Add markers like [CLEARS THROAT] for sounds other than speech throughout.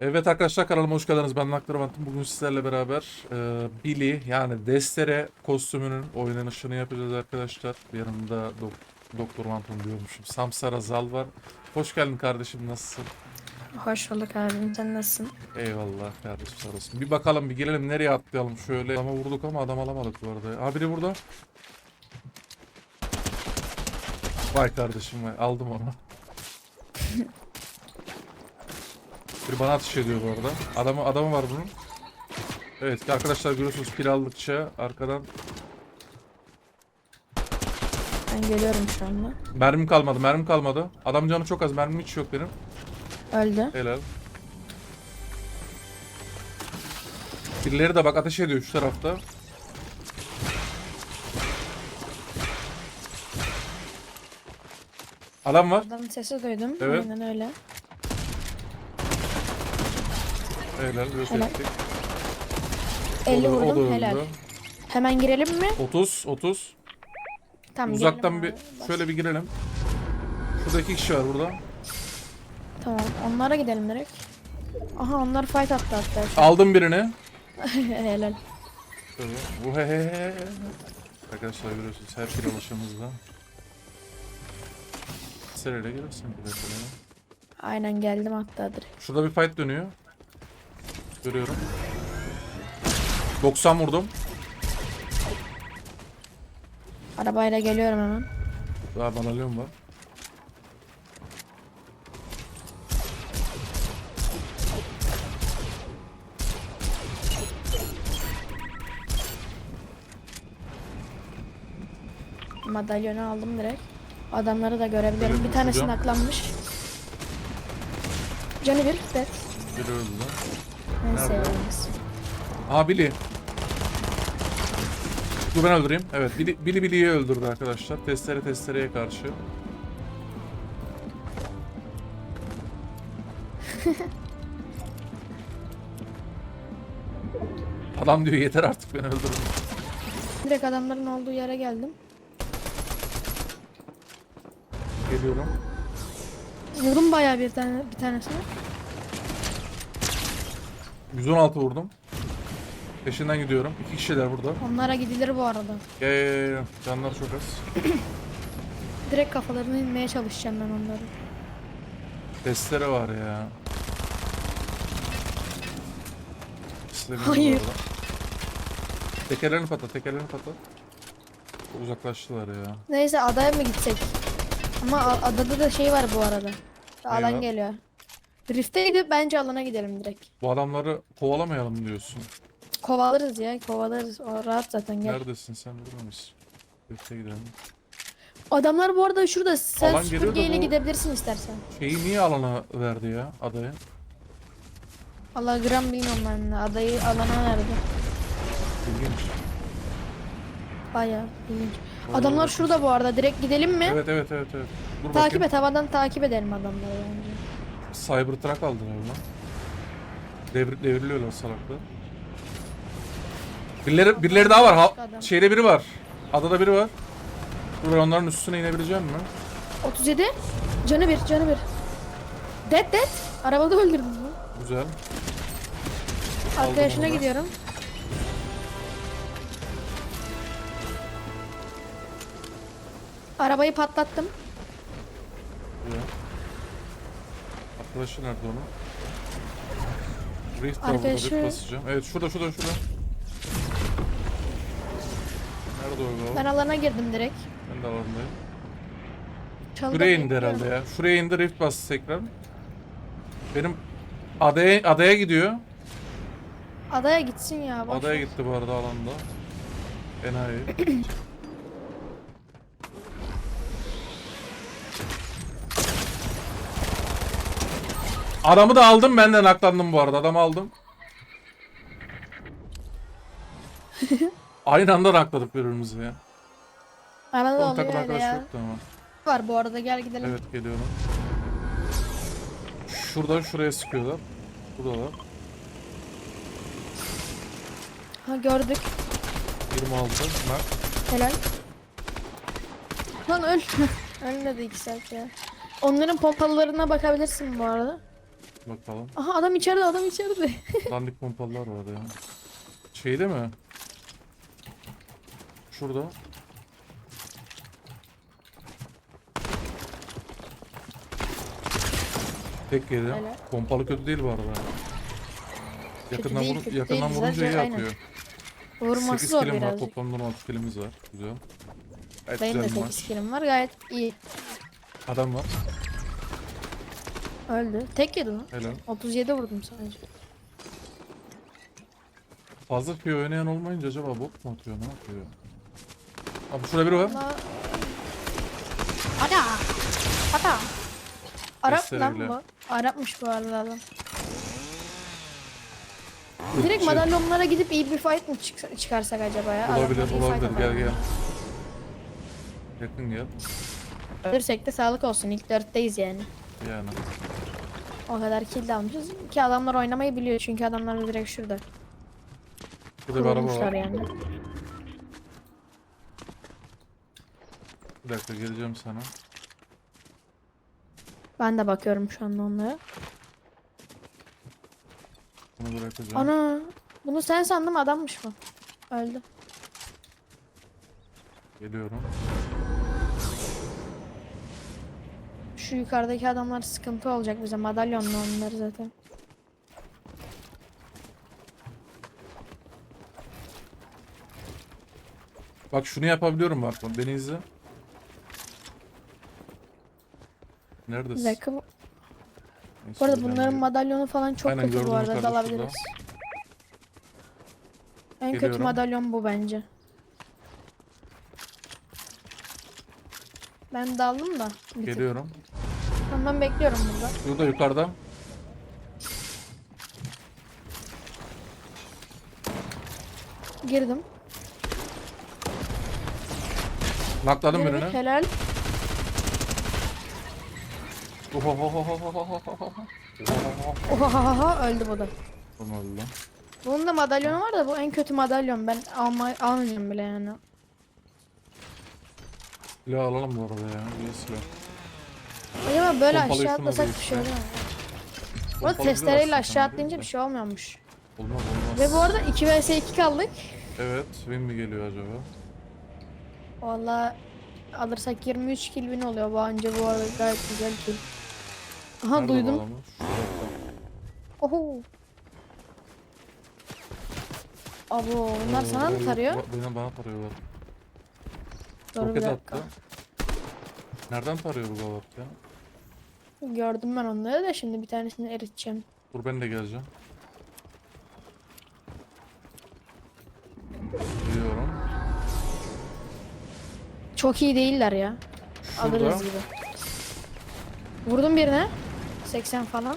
Evet arkadaşlar kanalıma hoş geldiniz. Ben Naklar Vantım. Bugün sizlerle beraber e, Billy yani Destere kostümünün oynanışını yapacağız arkadaşlar. Yanımda dok- Doktor Vantım diyormuşum. Samsar Azal var. Hoş geldin kardeşim nasılsın? Hoş bulduk abim. Sen nasılsın? Eyvallah kardeşim sağ olasın. Bir bakalım bir gelelim nereye atlayalım şöyle. Adama vurduk ama adam alamadık bu arada. Ha biri burada. Vay kardeşim vay aldım onu. Biri bana atış ediyor bu arada. Adamı, adamı var bunun. Evet arkadaşlar görüyorsunuz pil aldıkça arkadan Ben geliyorum şu anda. mermim kalmadı mermim kalmadı. Adam canı çok az mermim hiç yok benim. Öldü. Helal. Birileri de bak ateş ediyor şu tarafta. Adam var. Adamın sesi duydum. Evet. Aynen öyle. Helal. Yok Helal. ettik. 50 O da- o da vurdum. öldü. Helal. Hemen girelim mi? 30 30. Tamam Uzaktan bir abi. şöyle bir girelim. Şurada iki kişi var burada. Tamam. Onlara gidelim direkt. Aha onlar fight attı hatta. şu an. Aldım birini. [LAUGHS] Helal. Şöyle. Bu he he he. Arkadaşlar görüyorsunuz her kilo ulaşımızda. Sereyle gelirsin bir dakika. Aynen geldim hatta direkt. Şurada bir fight dönüyor. Görüyorum. 90 vurdum. Arabayla geliyorum hemen. Daha banalyum var. Madalyonu aldım direkt. Adamları da görebilirim. Evet, bir tanesi naklanmış. Canı bir. Evet. Öldü lan. En sevdiğimiz. Aa Billy. Dur ben öldüreyim. Evet Billy, Billy Billy'yi öldürdü arkadaşlar. Testere testereye karşı. [LAUGHS] Adam diyor yeter artık beni öldürün. Direkt adamların olduğu yere geldim. Geliyorum. Vurdum bayağı bir tane bir tanesini. 116 vurdum. Peşinden gidiyorum. İki kişiler burada. Onlara gidilir bu arada. Gel gel gel. Canları çok az. [CLEARS THROAT] Direkt kafalarını inmeye çalışacağım ben onları. Testere var ya. Hayır. bu arada. Tekerlerini patlat, tekerlerini patlat. Çok uzaklaştılar ya. Neyse adaya mı gitsek? Ama a- adada da şey var bu arada. Alan var? geliyor. Drift'e gidip bence alana gidelim direkt. Bu adamları kovalamayalım diyorsun. Kovalarız ya kovalarız. O rahat zaten gel. Neredesin sen burada mısın? Birlikte gidelim. Adamlar bu arada şurada. Sen Alan geliyor da süpürgeyle bu- gidebilirsin istersen. Şeyi niye alana verdi ya adaya? Allah gram bilmiyorum ben de. Adayı alana verdi. İlginç. Bayağı ilginç. Adamlar şurada bu arada. Direkt gidelim mi? Evet evet evet evet. Dur Takip bakayım. et havadan takip edelim adamları bence. Cybertruck aldılar lan. Devir, devriliyorlar salaklar. Birileri, birileri daha var. Ha, şeyde biri var. Adada biri var. Dur onların üstüne inebileceğim mi? 37. Canı bir, canı bir. Dead dead. Arabada öldürdüm mü? Güzel. Arkadaşına gidiyorum. Arabayı patlattım. Güzel. Arkadaşı nerede onun? Rift var burada, basacağım. Evet şurada şurada şurada. Nerede o Ben alana girdim direkt. ben de alandayım. Çalıda Şuraya indi herhalde ya. Şuraya indi Rift bastı tekrar. Benim adaya adaya gidiyor. Adaya gitsin ya. Adaya gitti bu arada alanda. Enayi. [CLEARS THROAT] Adamı da aldım ben de naklandım bu arada. Adamı aldım. Aynı anda nakladık birbirimizi ya. Arada Onun oluyor öyle ya. yoktu ama. Var bu arada gel gidelim. Evet geliyorum. Şuradan şuraya sıkıyorlar. Buradalar. Ha gördük. 26. Nak. Helal. Lan öl. [LAUGHS] Ölmedi iki saat ya. Onların pompalılarına bakabilirsin bu arada. Bakalım. Aha adam içeride adam içeride. [LAUGHS] Dandik pompalılar var ya. Şeyde mi? Şurada. Tek yedi. Öyle. Pompalı kötü değil bu arada. Yakından, değil, vurun- kötü yakından değil, vurunca iyi sadece aynen. atıyor. Vurması 8 zor kilim var. birazcık. Toplamda 16 kilimiz var. Güzel. Gayet Benim de güzel bir 8 maç. kilim var gayet iyi. Adam var. Öldü. Tek yedi lan. Helal. 37 vurdum sadece. Fazla köy oynayan olmayınca acaba bot mu atıyor? Ne yapıyor? Abi şurada biri var. Allah. Ana! Ana! Arap lan bu. Arapmış bu arada adam. Direkt Şey- madalyonlara gidip iyi bir fight mı çık- çıkarsak acaba ya? Olabilir Adamlar iyi olabilir. fight Gel atar. gel. Yakın gel. Ölürsek de sağlık olsun. İlk dörtteyiz yani. Yani. O kadar kill almışız. Ki adamlar oynamayı biliyor çünkü adamlar da direkt şurada. Burada bir araba Kurulmuşlar yani. Bir dakika geleceğim sana. Ben de bakıyorum şu anda onlara. Bunu bırakacağım. Ana! Bunu sen sandım adammış bu. Öldü. Geliyorum. Şu yukarıdaki adamlar sıkıntı olacak bize. Madalyonlu onlar zaten. Bak şunu yapabiliyorum bak. Beni izle. Neredesin? bu- Neyse, Bu arada bunların gel. madalyonu falan çok Aynen, kötü bu gördüm arada yukarıda dalabiliriz. En kötü Geliyorum. madalyon bu bence. Ben daldım da. bir. Geliyorum. Tamam ben bekliyorum burada. Burada yukarıda. Girdim. Nakladım birini. helal. Ohahaha öldü bu da. Bunu öldü. Bunun da madalyonu var da bu en kötü madalyon. Ben alma, almayacağım bile yani. Silah alalım bu arada ya. İyi silah. Acaba böyle Pompalıyı aşağı atlasak bir şey olur mu? Bu arada Pompalı testereyle aşağı atlayınca bir şey olmuyormuş. Olmaz olmaz. Ve bu arada 2 vs 2 kaldık. Evet. Win mi geliyor acaba? Valla alırsak 23 kill win oluyor. Bu anca bu arada gayet güzel kill. Aha Nerede bu duydum. adamı? Şurada. Oho. Abo bunlar Oo, sana mı evet, tarıyor? ba- Bana, bana tarıyorlar. Dur bir Roket dakika. attı. Nereden tarıyor bu gavat ya? Gördüm ben onları da şimdi bir tanesini eriteceğim. Dur ben de geleceğim. Geliyorum. Çok iyi değiller ya. Şurada. Alırız gibi. Vurdum birine. 80 falan.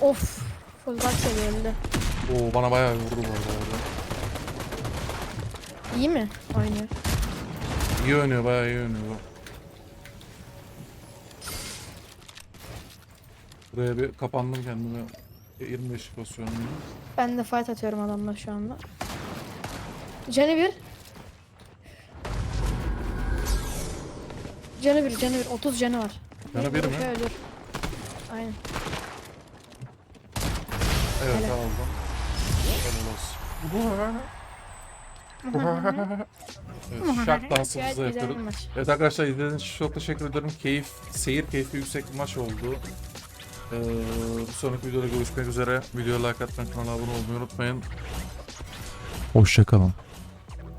Of. Full back seviyeli. Oo bana bayağı vurdu bu arada. İyi mi oynuyor? İyi oynuyor bayağı iyi oynuyor. bu. Buraya bir kapandım kendime. 25 pozisyonum. Ben de fight atıyorum adamla şu anda. Canı bir. Canı bir, canı bir. 30 canı var. Canı bir mi? Dur. Aynen. Evet aldım. Helal olsun. Evet, şak dansımızı maç. Evet arkadaşlar izlediğiniz için çok teşekkür ederim. Keyif, seyir keyfi yüksek bir maç oldu. Ee, bir sonraki videoda görüşmek üzere. Videoya like atmayı, kanala abone olmayı unutmayın. Hoşçakalın.